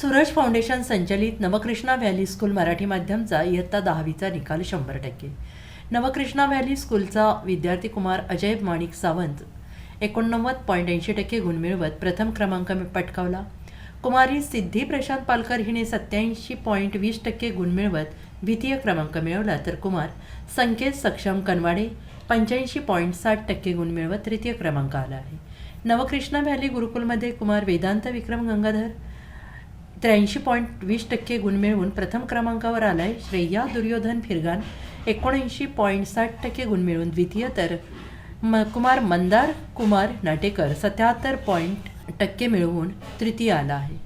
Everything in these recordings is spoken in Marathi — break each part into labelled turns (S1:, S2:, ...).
S1: सूरज फाउंडेशन संचलित नवकृष्णा व्हॅली स्कूल मराठी माध्यमचा इयत्ता दहावीचा निकाल शंभर टक्के. नवकृष्णा व्हॅली स्कूलचा विद्यार्थी कुमार अजय माणिक सावंत एकोणनव्वद पॉईंट ऐंशी टक्के गुण मिळवत प्रथम क्रमांक पटकावला. कुमारी सिद्धी प्रशांत पालकर हिने सत्याऐंशी पॉईंट वीस टक्के गुण मिळवत द्वितीय क्रमांक मिळवला तर कुमार संकेत सक्षम कनवाडे पंच्याऐंशी पॉईंट साठ टक्के गुण मिळवत तृतीय क्रमांक आला आहे. नवकृष्णा व्हॅली गुरुकुलमध्ये कुमार वेदांत विक्रम गंगाधर त्र्याऐंशी पॉईंट वीस टक्के गुण मिळवून प्रथम क्रमांकावर आलाय श्रेया दुर्योधन फिरगान. एकोणऐंशी पॉईंट साठ टक्के गुण मिळवून द्वितीय तर म कुमार मंदार कुमार नाटेकर सत्याहत्तर पॉईंट टक्के मिळवून तृतीय आला आहे.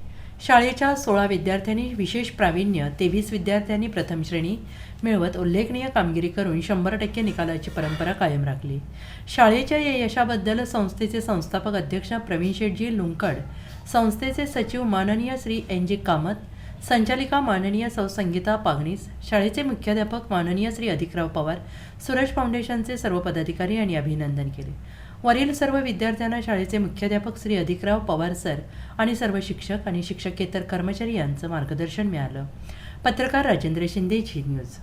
S1: शाळेच्या सोळा विद्यार्थ्यांनी विशेष प्रावीण्य तेवीस विद्यार्थ्यांनी प्रथम श्रेणी मिळवत उल्लेखनीय कामगिरी करून शंभर टक्के निकालाची परंपरा कायम राखली. शाळेच्या या यशाबद्दल संस्थेचे संस्थापक अध्यक्ष प्रवीण शेठजी लुंकड संस्थेचे सचिव माननीय श्री एन जी कामत संचालिका माननीय सौ संगीता पागणीस शाळेचे मुख्याध्यापक माननीय श्री अधिकराव पवार सुरज फाउंडेशनचे सर्व पदाधिकारी यांनी अभिनंदन केले. वरील सर्व विद्यार्थ्यांना शाळेचे मुख्याध्यापक श्री अधिकराव पवार सर आणि सर्व शिक्षक आणि शिक्षकेतर कर्मचारी यांचं मार्गदर्शन मिळालं. पत्रकार राजेंद्र शिंदे झी न्यूज.